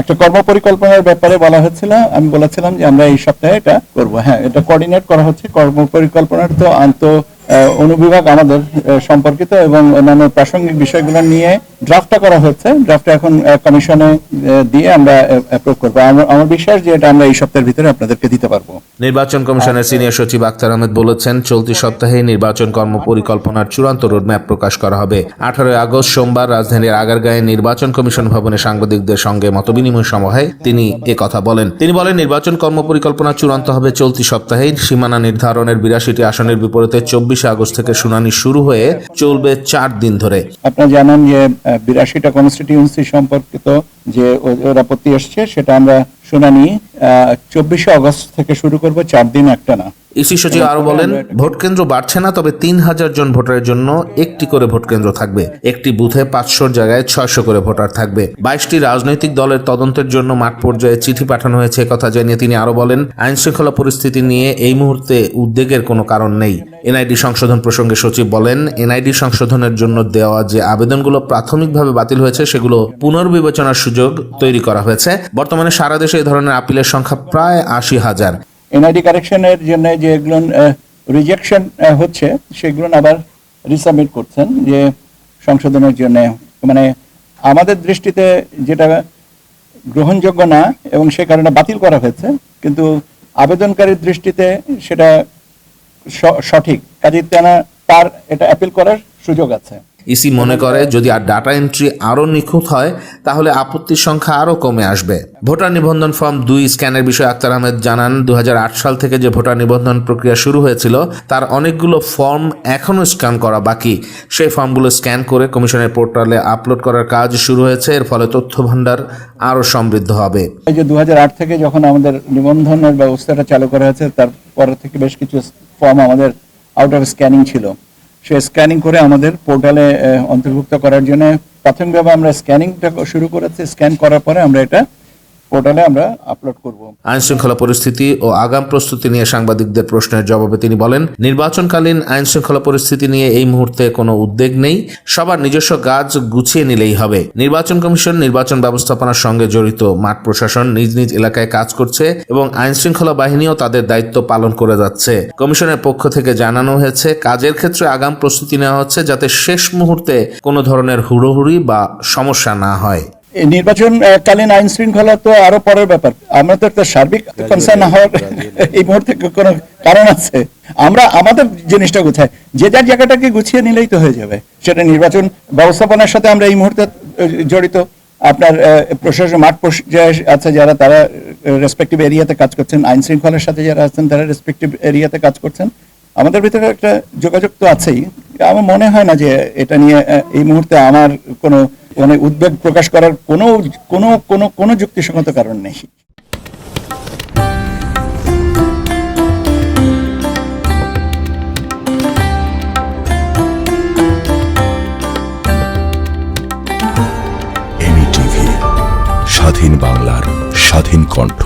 একটা কর্ম পরিকল্পনার ব্যাপারে বলা হয়েছিল আমি বলেছিলাম যে আমরা এই সপ্তাহে এটা করব। হ্যাঁ এটা কোঅর্ডিনেট করা হচ্ছে। কর্ম পরিকল্পনার তো আন্ত অনুবিভাগ আমাদের সম্পর্কিত এবং অন্যান্য প্রাসঙ্গিক বিষয়গুলো নিয়ে ড্রাফটটা করা হচ্ছে ড্রাফটটা এখন কমিশনে দিয়ে আমরা অ্যাপ্রুভ করব। আমার আমার বিশ্বাস যে এটা আমরা এই সপ্তাহের ভিতরে আপনাদেরকে দিতে পারব। নির্বাচন কমিশনের সিনিয়র সচিব আক্তার আহমেদ বলেছেন চলতি সপ্তাহে নির্বাচন কর্ম পরিকল্পনার চূড়ান্ত রোডম্যাপ প্রকাশ করা হবে। আঠারোই আগস্ট সোমবার রাজধানীর আগারগাঁয়ে নির্বাচন কমিশন ভবনে সাংবাদিকদের সঙ্গে মতবিনিময় সভায় তিনি এ কথা বলেন। তিনি বলেন নির্বাচন কর্ম পরিকল্পনা চূড়ান্ত হবে চলতি সপ্তাহে। সীমানা নির্ধারণের বিরাশিটি আসনের বিপরীতে চব্বিশে আগস্ট থেকে শুনানি শুরু হয়ে চলবে চার দিন ধরে। আপনারা জানেন যে বিরাশিটা কনস্টিটিউন্সি সম্পর্কিত যে ওরা আপত্তি এসছে সেটা আমরা শুনানি চব্বিশে আগস্ট থেকে শুরু করব চার দিন একটা না। ইসি সচিব আরও বলেন ভোট কেন্দ্র বাড়ছে না তবে তিন হাজার জন ভোটারের জন্য একটি করে ভোট কেন্দ্র থাকবে। একটি বুথে পাঁচশোর জায়গায় ছয়শো করে ভোটার থাকবে। বাইশটি রাজনৈতিক দলের তদন্তের জন্য মাঠ পর্যায়ে চিঠি পাঠানো হয়েছে কথা জানিয়ে তিনি আরও বলেন আইন শৃঙ্খলা পরিস্থিতি নিয়ে এই মুহূর্তে উদ্বেগের কোনো কারণ নেই। এনআইডি সংশোধন প্রসঙ্গে সচিব বলেন এনআইডি সংশোধনের জন্য দেওয়া যে আবেদনগুলো প্রাথমিকভাবে বাতিল হয়েছে সেগুলো পুনর্বিবেচনার সুযোগ তৈরি করা হয়েছে। বর্তমানে সারা দেশে এই ধরনের আপিলের সংখ্যা প্রায় আশি হাজার। এনআইডি কারেকশনের জন্য যেগুলো রিজেকশন হচ্ছে সেগুলো আবার রিসাবমিট করছেন যে সংশোধনের জন্য। মানে আমাদের দৃষ্টিতে যেটা গ্রহণযোগ্য না এবং সে কারণে বাতিল করা হয়েছে, কিন্তু আবেদনকারীর দৃষ্টিতে সেটা সঠিক। কাজে তেনা তার এটা অ্যাপিল করার সুযোগ আছে। ইসি মনে করে, যদি আর ডাটা এন্ট্রি আরও নিখুঁত হয়, তাহলে আপত্তির সংখ্যা আরও কমে আসবে। ভোটার নিবন্ধন ফর্ম দুই স্ক্যানের বিষয়ে আক্তার আহমেদ জানান দু হাজার আট সাল থেকে যে ভোটার নিবন্ধন প্রক্রিয়া শুরু হয়েছিল, তার অনেকগুলো ফর্ম এখনও স্ক্যান করা বাকি। সেই ফর্মগুলো স্ক্যান করে কমিশনের পোর্টালে আপলোড করার কাজ শুরু হয়েছে, এর ফলে তথ্য ভাণ্ডার আরও সমৃদ্ধ হবে। এই যে দু হাজার আট থেকে যখন আমাদের নিবন্ধনের ব্যবস্থাটা চালু করা হয়েছে, তারপর থেকে বেশ কিছু ফর্ম আমাদের আউট অফ স্ক্যানিং ছিল। সে স্ক্যানিং করে আমাদের পোর্টালে অন্তর্ভুক্ত করার জন্য। প্রাথমিকভাবে আমরা স্ক্যানিংটা শুরু করেছি। স্ক্যান করার পরে আমরা এটা পোর্টালে আমরা আপলোড করব। আইন শৃঙ্খলা পরিস্থিতি ও আগাম প্রস্তুতি নিয়ে সাংবাদিকদের প্রশ্নের জবাবে তিনি বলেন, নির্বাচনকালীন আইন শৃঙ্খলা পরিস্থিতি নিয়ে এই মুহূর্তে কোনো উদ্বেগ নেই, সবার নিজস্ব কাজ গুছিয়ে নিলেই হবে। নির্বাচন কমিশন নির্বাচন ব্যবস্থাপনার সঙ্গে জড়িত মাঠ প্রশাসন নিজ নিজ এলাকায় কাজ করছে এবং আইন শৃঙ্খলা বাহিনীও তাদের দায়িত্ব পালন করে যাচ্ছে। কমিশনের পক্ষ থেকে জানানো হয়েছে, কাজের ক্ষেত্রে আগাম প্রস্তুতি নেওয়া হচ্ছে যাতে শেষ মুহূর্তে কোনো ধরনের হুড়োহুড়ি বা সমস্যা না হয়। এই নির্বাচন কালীন আইন শৃঙ্খলা তো আরও পরের ব্যাপার। আমরা তো একটা সার্বিক কনসার্ন হওয়ার এই মুহূর্তে কোনো কারণ আছে। আমরা আমাদের জিনিসটা গুছাই যে যার জায়গাটাকে গুছিয়ে নিলেই তো হয়ে যাবে। সেটা নির্বাচন ব্যবস্থাপনার সাথে আমরা এই মুহূর্তে জড়িত। আপনার প্রশাসন মাঠ পর্যায়ে আছে যারা তারা রেসপেক্টিভ এরিয়াতে কাজ করছেন। আইন শৃঙ্খলার সাথে যারা আছেন তারা রেসপেক্টিভ এরিয়াতে কাজ করছেন। আমাদের ভিতরে একটা যোগাযোগ তো আছেই। আমার মনে হয় না যে এটা নিয়ে এই মুহূর্তে আমার কোনো মানে উদ্বেগ প্রকাশ করার কোনো কোনো কোনো কোনো যুক্তিসঙ্গত কারণ নেই। স্বাধীন বাংলার স্বাধীন কণ্ঠ।